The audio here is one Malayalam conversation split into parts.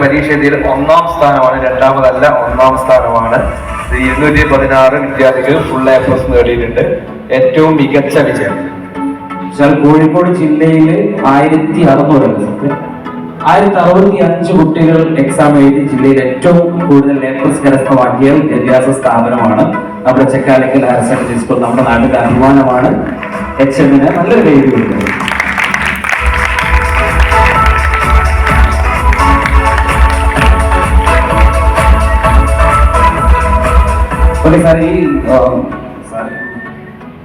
പരീക്ഷ എഴുതിയത് ഒന്നാം സ്ഥാനമാണ് രണ്ടാമതല്ല ഒന്നാം സ്ഥാനമാണ്. ഇരുന്നൂറ്റി പതിനാറ് വിദ്യാർത്ഥികൾ ഫുൾ എ പ്ലസ് നേടിയിട്ടുണ്ട്. ഏറ്റവും മികച്ച വിജയം. വെച്ചാൽ കോഴിക്കോട് ജില്ലയിൽ ആയിരത്തി അറുന്നൂറ് ആയിരത്തി അറുപത്തി അഞ്ച് കുട്ടികൾ എക്സാം എഴുതി ജില്ലയിൽ ഏറ്റവും കൂടുതൽ എ കരസ്ഥമാക്കിയ വിദ്യാഭ്യാസ സ്ഥാപനമാണ് നമ്മുടെ ചെക്കാലക്കൽ ഹയർ സെക്കൻഡറി സ്കൂൾ. നമ്മുടെ നാട്ടിലെ അഭിമാനമാണ് എച്ച് എമ്മിന് നല്ലൊരു പേര് ഓക്കെ സാർ ഈ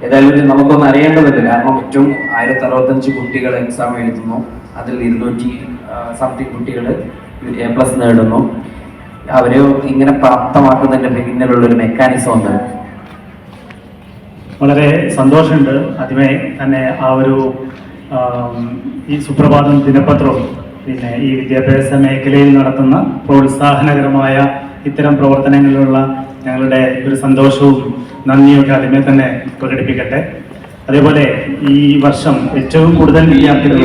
ഏതായാലും നമുക്കൊന്നും നമുക്കൊന്ന് അറിയേണ്ടതുണ്ട് കാരണം ഏറ്റവും ആയിരത്തി അറുപത്തഞ്ച് കുട്ടികൾ എക്സാം എഴുതുന്നു. അതിൽ ഇരുന്നൂറ്റി സംതിങ് കുട്ടികൾ എ പ്ലസ് നേടുന്നു. അവരെ ഇങ്ങനെ പ്രാപ്തമാക്കുന്നതിന്റെ പിന്നിലുള്ള ഒരു മെക്കാനിസം ഉണ്ട്. വളരെ സന്തോഷമുണ്ട്. ആദ്യമേ തന്നെ ആ ഒരു ഈ സുപ്രഭാതം ദിനപത്രവും പിന്നെ ഈ വിദ്യാഭ്യാസ മേഖലയിൽ നടത്തുന്ന പ്രോത്സാഹനകരമായ ഇത്തരം പ്രവർത്തനങ്ങളിലുള്ള ഞങ്ങളുടെ ഒരു സന്തോഷവും നന്ദിയൊക്കെ ആദ്യമേ തന്നെ പ്രകടിപ്പിക്കട്ടെ. അതേപോലെ ഈ വർഷം ഏറ്റവും കൂടുതൽ വിദ്യാർത്ഥികൾ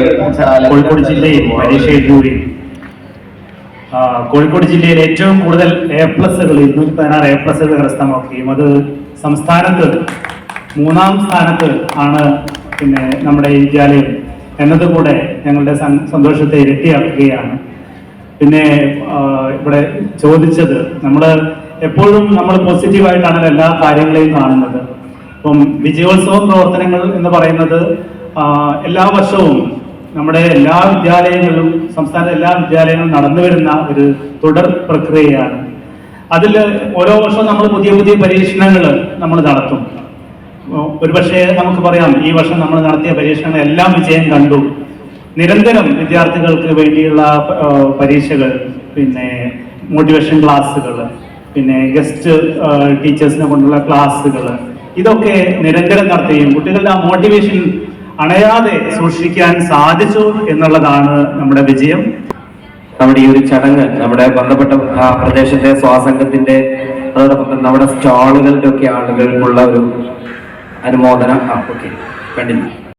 കോഴിക്കോട് ജില്ലയിൽ പരീക്ഷ എഴുതുകയും കോഴിക്കോട് ജില്ലയിൽ ഏറ്റവും കൂടുതൽ എ പ്ലസുകൾ ഇരുന്നൂറ്റി പതിനാറ് എ പ്ലസുകൾ കരസ്ഥമാക്കുകയും അത് സംസ്ഥാനത്ത് മൂന്നാം സ്ഥാനത്ത് ആണ് പിന്നെ നമ്മുടെ ഈ വിദ്യാലയം എന്നതുകൂടെ ഞങ്ങളുടെ സന്തോഷത്തെ ഇരട്ടിയാക്കുകയാണ്. പിന്നെ ഇവിടെ ചോദിച്ചത് നമ്മൾ എപ്പോഴും നമ്മൾ പോസിറ്റീവായിട്ടാണ് എല്ലാ കാര്യങ്ങളെയും കാണുന്നത്. അപ്പം വിജയോത്സവ പ്രവർത്തനങ്ങൾ എന്ന് പറയുന്നത് എല്ലാ വർഷവും നമ്മുടെ എല്ലാ വിദ്യാലയങ്ങളിലും സംസ്ഥാനത്തെ എല്ലാ വിദ്യാലയങ്ങളും നടന്നു വരുന്ന ഒരു തുടർ പ്രക്രിയയാണ്. അതിൽ ഓരോ വർഷവും നമ്മൾ പുതിയ പുതിയ പരീക്ഷണങ്ങൾ നമ്മൾ നടത്തും. ഒരുപക്ഷെ നമുക്ക് പറയാം ഈ വർഷം നമ്മൾ നടത്തിയ പരീക്ഷണങ്ങൾ എല്ലാം വിജയം കണ്ടു. നിരന്തരം വിദ്യാർത്ഥികൾക്ക് വേണ്ടിയുള്ള പരീക്ഷകൾ പിന്നെ മോട്ടിവേഷൻ ക്ലാസ്സുകൾ പിന്നെ ഗസ്റ്റ് ടീച്ചേഴ്സിനെ കൊണ്ടുള്ള ക്ലാസ്സുകൾ ഇതൊക്കെ നിരന്തരം നടത്തുകയും കുട്ടികളുടെ ആ മോട്ടിവേഷൻ അണയാതെ സൂക്ഷിക്കാൻ സാധിച്ചു എന്നുള്ളതാണ് നമ്മുടെ വിജയം. നമ്മുടെ ഈ ഒരു ചടങ്ങ് നമ്മുടെ ബന്ധപ്പെട്ട പ്രദേശത്തെ സ്വാസംഗത്തിന്റെ അതോടൊപ്പം നമ്മുടെ സ്റ്റാളുകളുടെ ഒക്കെ ആളുകൾക്കുള്ള ഒരു അനുമോദനം. ഓക്കെ. കണ്ടിന്യൂ.